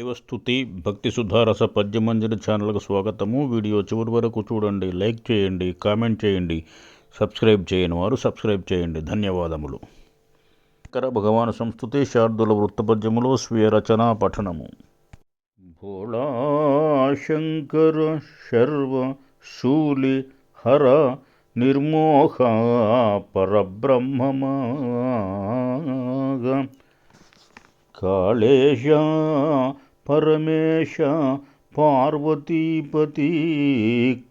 దైవస్థుతి భక్తి సుధారస పద్యమంజరి ఛానల్కు స్వాగతము. వీడియో చివరి వరకు చూడండి లైక్ చేయండి కామెంట్ చేయండి సబ్స్క్రైబ్ చేయని వారు సబ్స్క్రైబ్ చేయండి. ధన్యవాదములు. శంకర భగవాన్ సంస్థుతి శార్దుల వృత్తపద్యములో స్వీయ రచన పఠనము. భోళా శంకర శర్వ శూలి హర నిర్మోహ పరబ్రహ్మమాగ కాళేశ పరమేశ పార్వతీపతి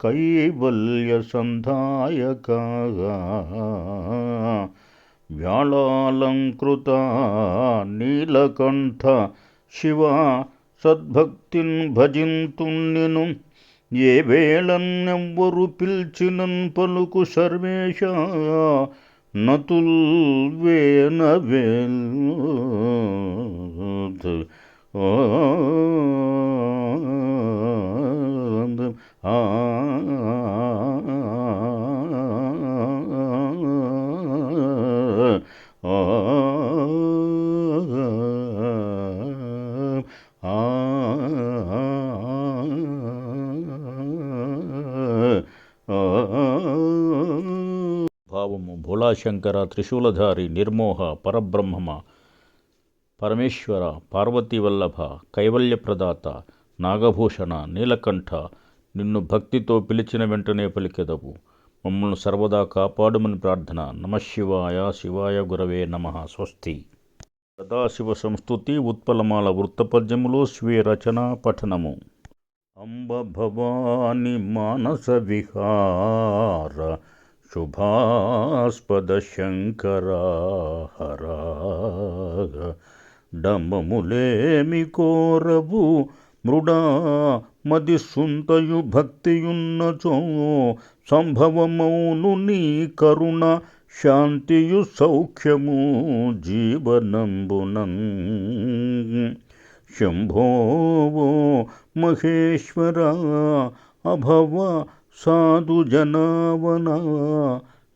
కైవల్య సంధాయక. వ్యాళాలంకృత నీలకంఠ శివ సద్భక్తిన్ భజింతుణ్ణెను ఏ వేళన్నెవ్వరు పిల్చినన్ పలుకు సర్వేశ నతుల్ వేన వేల్ భావము భోళాశంకర త్రిశూలధారి నిర్మోహ పరబ్రహ్మమ పరమేశ్వర పార్వతీవల్లభ కైవల్యప్రదాత నాగభూషణ నీలకంఠ నిన్ను భక్తితో పిలిచిన వెంటనే పలికెదవు. మమ్మల్ని సర్వదా కాపాడుమని ప్రార్థన. నమశివాయ శివాయ గురవే నమ. స్వస్తి. సదాశివ సంస్థుతి ఉత్పలమాల వృత్తపద్యములో స్వీయ రచన పఠనము. అంబ భవాని మానస విహార శుభాస్పద శంకరా హరా డంబములేమి కోరవు మృడా మది సుంతయు భక్తియున్నచో సంభవమౌను నీ కరుణ శాంతియు సౌఖ్యము జీవనంబునం శంభోవో మహేశ్వర అభవ సాధు జనావన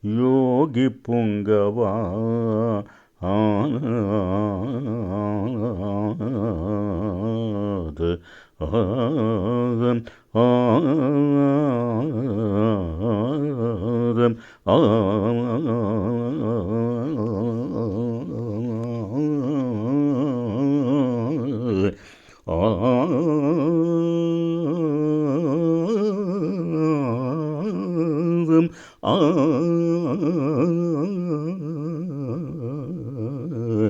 యోగి పుంగవా ağladı ağım ağladım ağladım ağladım ağladım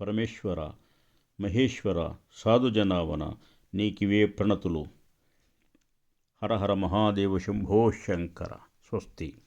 పరమేశ్వర మహేశ్వర సాధుజనావన నీకివే ప్రణతులు. హర హర మహాదేవ శంభో శంకర. స్వస్తి.